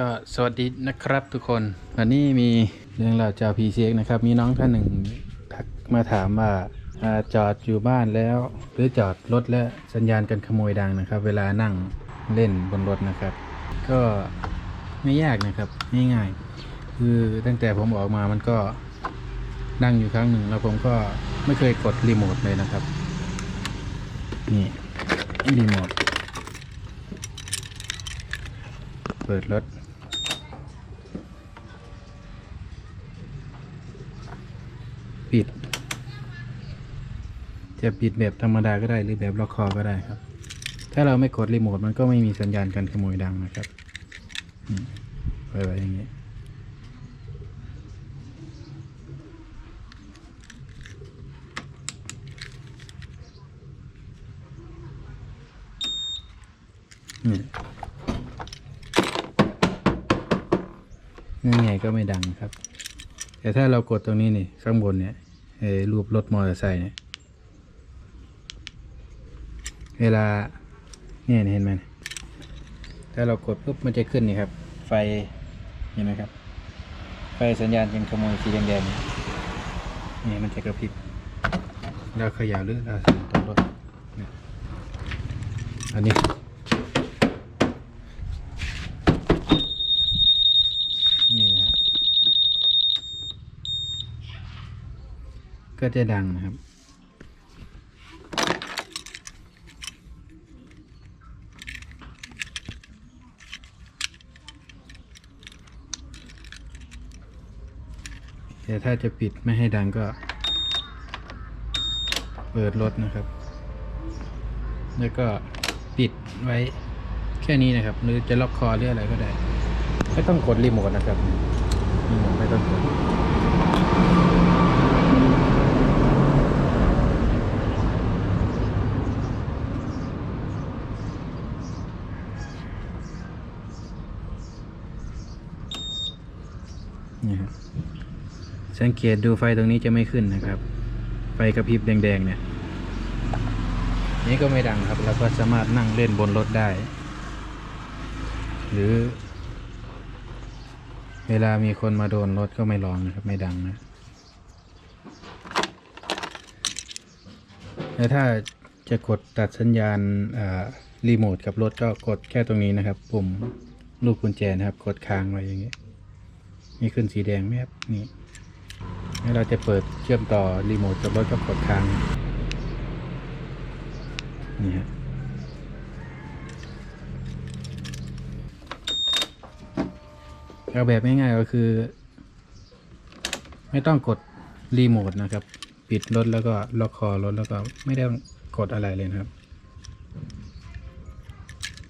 ก็สวัสดีนะครับทุกคน วันนี้มีเรื่องราวจากพีเซ็กนะครับ มีน้องท่านหนึ่งทักมาถามว่าอจอดอยู่บ้านแล้ว หรือจอดรถแล้วสัญญาณการขโมยดังนะครับ เวลานั่งเล่นบนรถนะครับ ก็ไม่ยากนะครับง่ายๆคือตั้งแต่ผมออกมามันก็นั่งอยู่ครั้งหนึ่งแล้วผมก็ไม่เคยกดรีโมทเลยนะครับ นี่รีโมท เปิดรถปิด จะปิดแบบธรรมดาก็ได้หรือแบบล็อกคอก็ได้ครับ ถ้าเราไม่กดรีโมทมันก็ไม่มีสัญญาณการขโมยดังนะครับอืมเปิดไว้อย่างนี้นี่ ยังไงก็ไม่ดังครับ แต่ถ้าเรากดตรงนี้นี่ข้างบนเนี่ยไอ้รูปรถมอเตอร์ไซค์เนี่ยเวลาเนี่ยเห็นไหมถ้าเรากดปุ๊บมันจะขึ้นนี่ครับ ไฟเห็นไหมครับ ไฟสัญญาณเป็นขโมยสีแดงๆเนี่ยมันจะกระพริบเราขย่าหรือเราสั่นตรงรถอันนี้นะครับ ก็จะดังนะครับ แต่ถ้าจะปิดไม่ให้ดังก็ เปิดรถนะครับ แล้วก็ปิดไว้แค่นี้นะครับ หรือจะล็อกคอหรืออะไรก็ได้ ไม่ต้องกดรีโมทนะครับรีโมทไม่ต้องกด นี่ครับสังเกตดูไฟตรงนี้จะไม่ขึ้นนะครับ ไฟกระพริบแดงๆเนี่ย นี่ก็ไม่ดังครับ แล้วก็สามารถนั่งเล่นบนรถได้ หรือ เวลามีคนมาโดนรถก็ไม่ร้องนะครับ ไม่ดังนะแล้วถ้าจะกดตัดสัญญาณรีโมทกับรถก็กดแค่ตรงนี้นะครับ ปุ่มลูกกุญแจนะครับ กดค้างไว้อย่างนี้ นี่ขึ้นสีแดงไหมครับนี่แล้เราจะเปิดเชื่อมต่อรีโมทกับรถก็กดค้างนี่ฮะเอาแบบง่ายๆก็คือ ไม่ต้องกดรีโมทนะครับ ปิดรถแล้วก็ล็อกคอรถแล้วก็ไม่ได้กดอะไรเลยนะครับ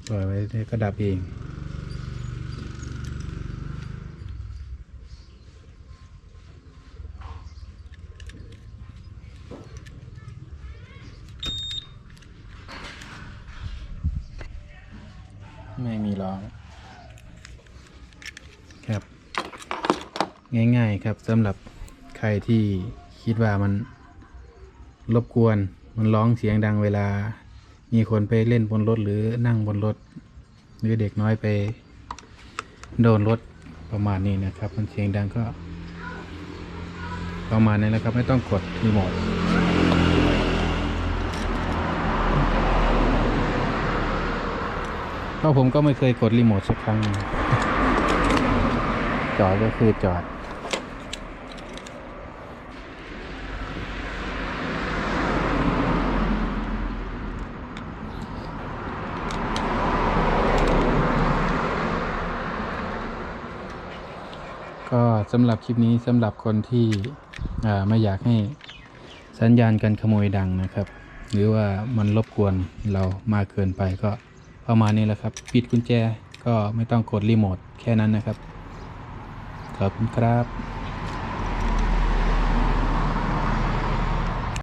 ปล่อยไว้ก็ดับเอง ไม่มีร้อง ครับ ง่ายๆครับสำหรับใครที่คิดว่ามันรบกวนมันร้องเสียงดังเวลา มีคนไปเล่นบนรถหรือนั่งบนรถ หรือเด็กน้อยไป โดนรถประมาณนี้นะครับ มันเสียงดังก็ ประมาณนี้แหละครับ ไม่ต้องกดรีโมทเพ ราะผมก็ไม่เคยกดรีโมทสักครั้ง จอดก็คือจอด ก็สำหรับคลิปนี้สำหรับคนที่ไม่อยากให้สัญญาณการขโมยดังนะครับ หรือว่ามันรบกวนเรามากเกินไปก็ ประมาณนี้แหละครับ ปิดกุญแจก็ไม่ต้องกดรีโมทแค่นั้นนะครับ ขอบคุณครับ